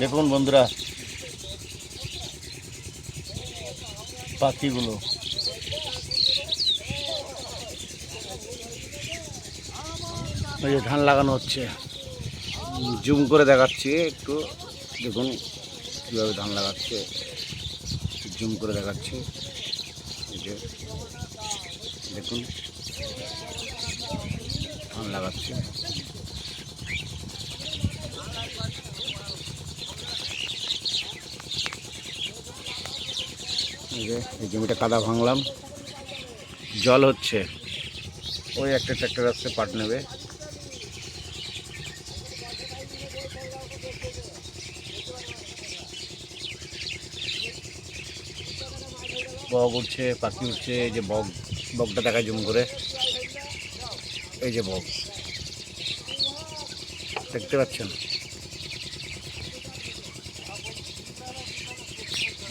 দেখুন বন্ধুরা, পাখিগুলো। এই যে ধান লাগানো হচ্ছে। জুম করে দেখাচ্ছি একটু। দেখুন কীভাবে ধান লাগাচ্ছে। জুম করে দেখাচ্ছি। যে দেখুন। ধান লাগাচ্ছে। এই জমিটা কাদা ভাঙলাম। জল হচ্ছে। ওই একটা ট্র্যাক্টর আসছে, পাট নেবে। বগ উঠছে, পাখি উঠছে, এই যে বগ বগটা দেখা জুম করে। এই যে বগ দেখতে পাচ্ছেন?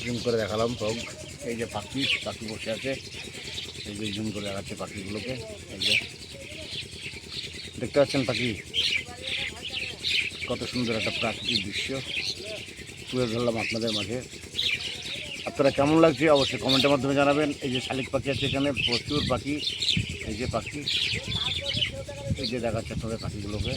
জুম করে দেখালাম বগ এই যে পাখি পাখি বসে আছে। এই যে জুম করে দেখাচ্ছে পাখিগুলোকে। এই যে। দেখতে পাচ্ছেন পাখি? কত সুন্দর একটা প্রাকৃতিক দৃশ্য। তুলে ধরলাম আপনাদের মাঝে। আপনারা কেমন লাগছে অবশ্যই কমেন্টের মাধ্যমে জানাবেন। এই যে শালিক পাখি আছে এখানে, প্রচুর পাখি। এই যে পাখি। এই যে দেখাচ্ছে আপনাদের পাখিগুলোকে।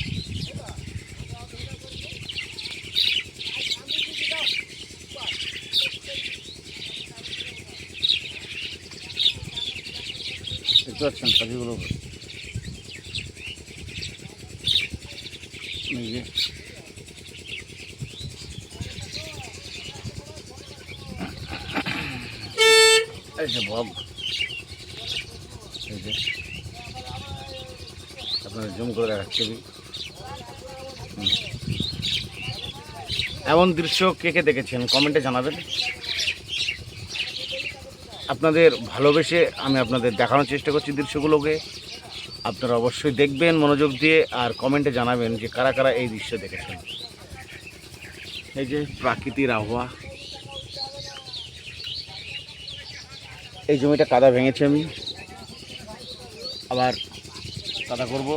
দেখতে পাচ্ছেন পাখিগুলো? আপনার জুম করে এমন দৃশ্য কে কে দেখেছেন? কমেন্টে জানাবেন। আপনাদের ভালোবেসে আমি আপনাদের দেখানোর চেষ্টা করছি দৃশ্যগুলোকে। আপনারা অবশ্যই দেখবেন, মনোযোগ দিয়ে আর কমেন্টে জানাবেন যে কারা কারা এই দৃশ্য দেখেছেন। এই যে প্রাকৃতির আবহাওয়া। এই জমিটা কাদা ভেঙেছি আমি। আবার কাদা করব।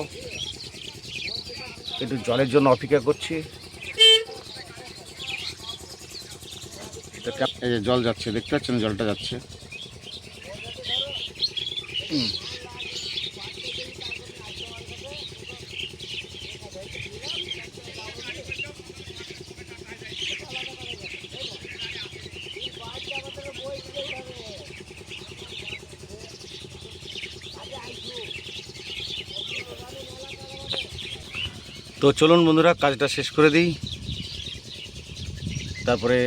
একটু জলের জন্য অপেক্ষা করছি। এই যে জল যাচ্ছে, দেখতে পাচ্ছেন জলটা যাচ্ছে। তো চলুন বন্ধুরা, কাজটা শেষ করে দিই। তারপরে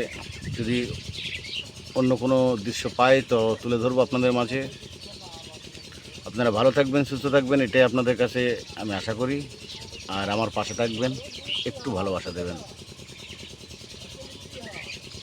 যদি অন্য কোনো দৃশ্য পাই, তো তুলে ধরবো আপনাদের মাঝে। আপনারা ভালো থাকবেন, সুস্থ থাকবেন, এটাই আপনাদের কাছে আমি আশা করি। আর আমার পাশে থাকবেন, একটু ভালোবাসা দেবেন।